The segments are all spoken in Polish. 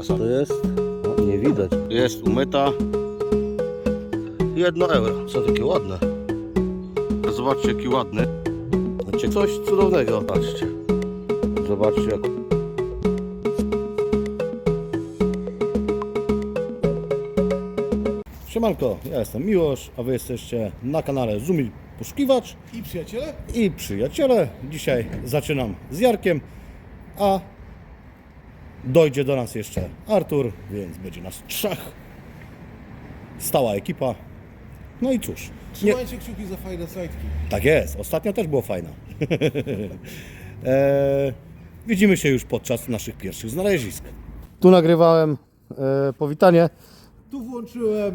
A co to jest? O, nie widać. Jest umyta. Jedno euro. Co takie ładne. Zobaczcie jaki ładny. Znaczy coś cudownego. Patrzcie. Zobaczcie jak Siemanko, ja jestem Miłosz, a wy jesteście na kanale Zumil Poszukiwacz I przyjaciele? i przyjaciele. Dzisiaj zaczynam z Jarkiem, a dojdzie do nas jeszcze Artur, więc będzie nas trzech. Stała ekipa. No i cóż, nie, Trzymajcie kciuki za fajne slajdki. tak jest. Ostatnio też było fajne. e, widzimy się już podczas naszych pierwszych znalezisk. Tu nagrywałem e, powitanie. Tu włączyłem,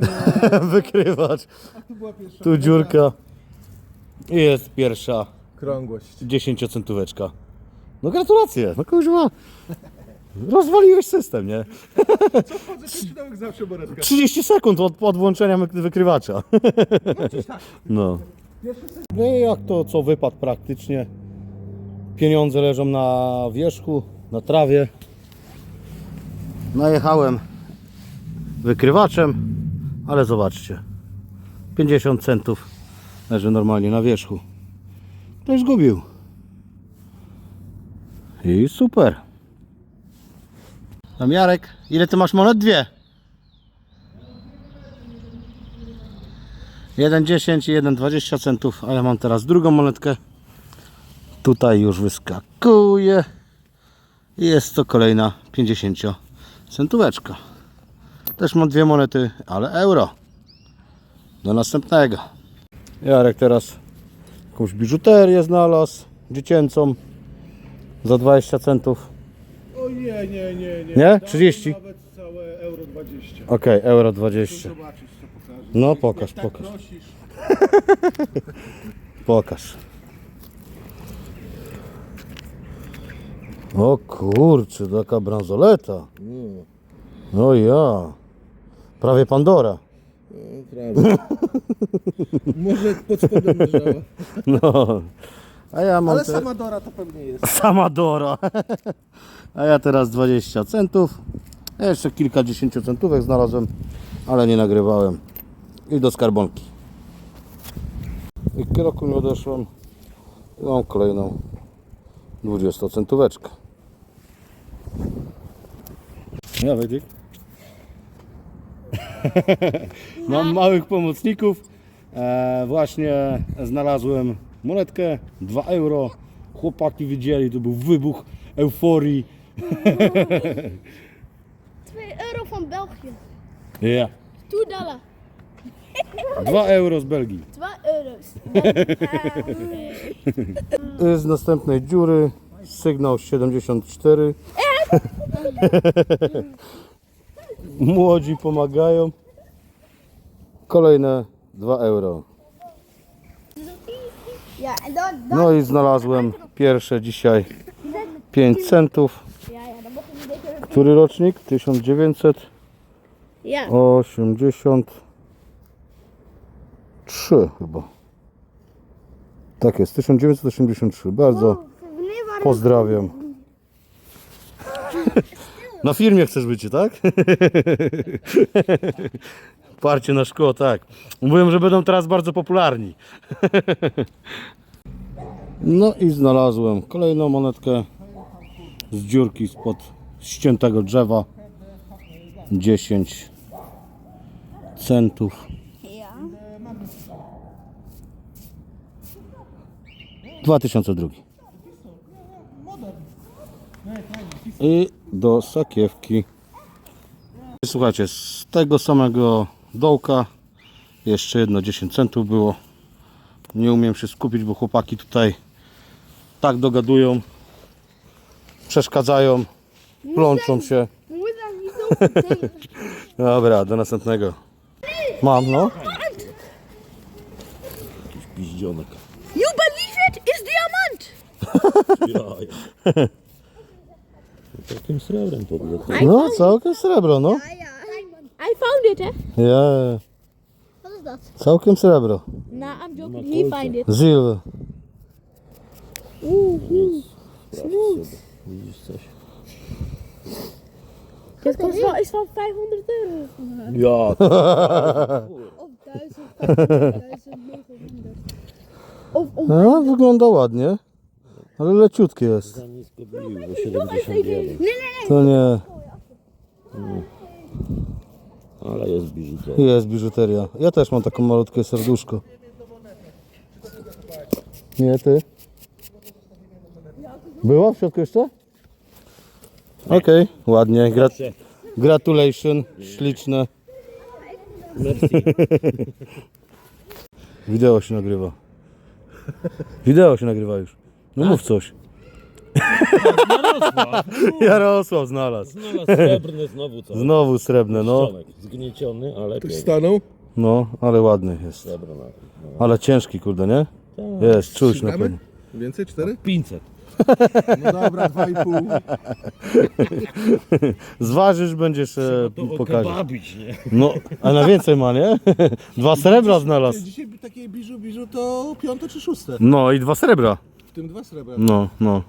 e, Wykrywacz. a tu była pierwsza Tu dziurka. I jest pierwsza krągłość. 10-centóweczka. No gratulacje, no kuźwa. Rozwaliłeś system, nie? Co wchodzę, przeczytałem zawsze monetka. 30 sekund od, od włączenia wy- wykrywacza. No. No i jak to co wypadł praktycznie. Pieniądze leżą na wierzchu, na trawie. Najechałem wykrywaczem, ale zobaczcie. 50 centów leży normalnie na wierzchu. Ktoś zgubił. I super. Tam Jarek, ile ty masz monet? Dwie. 1,10 i 1,20 centów, a ja mam teraz drugą monetkę. Tutaj już wyskakuje. I jest to kolejna 50 centóweczka. Też mam dwie monety, ale euro. Do następnego. Jarek teraz jakąś biżuterię znalazł dziecięcą za 20 centów. O nie, nie, nie, nie. Nie? Dam 30? Nawet całe euro 20. Ok, euro Chcę 20. zobaczyć, co pokaże. No pokaż, jak tak pokaż. prosisz. Pokaż. O kurczę, taka bransoleta. No ja. Prawie Pandora. Prawda. Może pod spodem leżała. No. A ja mam Ale te... sama Dora to pewnie jest. sama Dora. A ja teraz 20 centów. Ja Jeszcze kilka dziesięciocentówek znalazłem, ale nie nagrywałem. I do skarbonki. I kroku nie odeszłem. I mam kolejną 20 centóweczkę. Ja Wojtek. Mam małych pomocników. E, właśnie znalazłem monetkę 2 euro. Chłopaki widzieli, to był wybuch euforii. 2 euro van België. Ja. 2 dollar. 2 euro z Belgii. 2 euro's. Z następnej dziury sygnał 74. Młodzi pomagają. Kolejne 2 euro. No i znalazłem pierwsze dzisiaj 5 centów. Który rocznik? 1983 Ja. chyba. Tak jest, 1983. Bardzo pozdrawiam. Na firmie chcesz być, tak? Parcie na szkło, tak. Mówią, że będą teraz bardzo popularni. No i znalazłem kolejną monetkę z dziurki spod ściętego drzewa. 10 centów. Ja. 2002. I do sakiewki. Słuchajcie, z tego samego dołka jeszcze jedno 10 centów było. Nie umiem się skupić, bo chłopaki tutaj tak dogadują, przeszkadzają, plączą się. Dobra, do następnego. Mam, no. Jakiś piździonek. You believe it? Is diamant! Ja, ja. Takim srebrem to było. No, całkiem srebro, no. I found it, hè? Ja, Wat is dat? całkiem srebro. Nah, I'm joking. He find it. Zil. Oeh, oeh. Sprawdź sobie. Widzisz coś? Dit kost wel iets van 500 euro. Ja, Of 1000, 1900. Of om. No, wygląda ładnie. Ale leciutkie jest. za nisko bił, bo 71. To nie. Ale jest biżuteria. Jest biżuteria. Ja też mam taką malutkie serduszko. Nie, ty? Było w środku jeszcze? Okej, ładnie. Gra gratulation. Śliczne. Merci. Wideo się nagrywa. Wideo się nagrywa już. No mów coś. Jarosław znalazł. Znalazł srebrny znowu co? Znowu srebrne, no. Zgnieciony, ale piękny. Stanął? No, ale ładny jest. Srebro na no. Ale ciężki, kurde, nie? Jest, czuć na pewno. Więcej? Cztery? 500. No dobra, dwa i pół. Zważysz, będziesz e, To pokażesz. okababić, nie? No, a na więcej ma, nie? Dwa srebra znalazł. Dzisiaj takie biżu, biżu to piąte czy szóste? No i dwa srebra. Tym dwa srebra. No, no.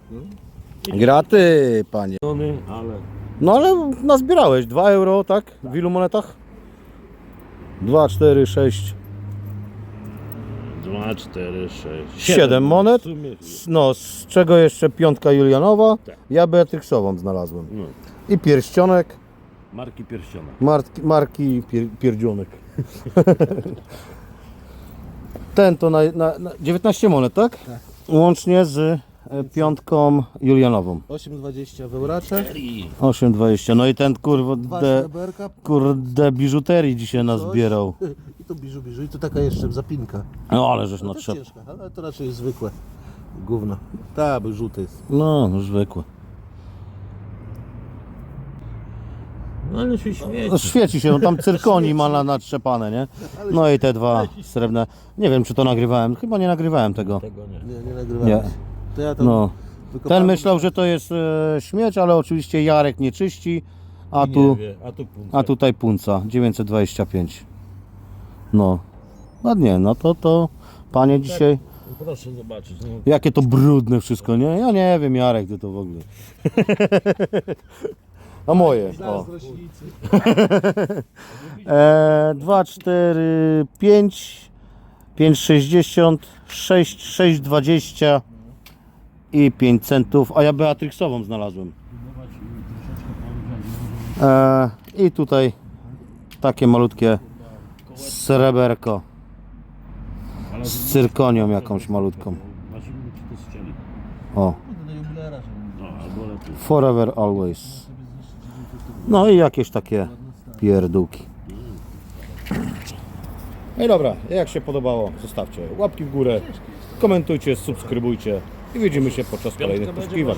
Graty, panie. Ale No ale nazbierałeś. 2 euro, tak? W ilu monetach? 2, 4, 6, 2, 4, 6, 7 monet. W sumie, No, z czego jeszcze piątka Julianowa. Tak. Ja Beatrixową znalazłem. no, I pierścionek marki pierściona. marki, marki pier, pierdzionek. Ten to na, na, na 19 monet, tak? Łącznie z e, piątką Julianową. 8,20 w euracze. 8,20. No i ten kurwa de, sreberka. kurde biżuterii dzisiaj nazbierał. I to biżu, biżu. I to taka jeszcze zapinka. No ale żeś To też natrzep. ciężka, ale to raczej zwykłe. Gówno. Tak, bo żółty jest. No, no zwykłe. No ale się śmieci. No, świeci się, no tam cyrkoni ma na, natrzepane, nie? No i te dwa srebrne. Nie wiem czy to nagrywałem. Chyba nie nagrywałem tego. Tego nie. Nie, nie nagrywałem. Nie. To ja tam No. wykopałem. Ten myślał, że to jest e, śmieć, ale oczywiście Jarek nie czyści, a Nie tu, wie, a tu punkt. a tutaj punca 925. No. Ładnie, no to to panie dzisiaj. Proszę zobaczyć. No, Jakie to brudne wszystko, nie? Ja nie wiem Jarek, ty to w ogóle. A moje. O. E, 2, 4, 5, 5, 60, 6, 6, 20 i 5 centów, a ja Beatrixową znalazłem. E, I tutaj takie malutkie sreberko z cyrkonią jakąś malutką. O, No, No, forever always. No i jakieś takie pierdółki. No i dobra, jak się podobało, zostawcie łapki w górę, komentujcie, subskrybujcie i widzimy się podczas kolejnych poszukiwań.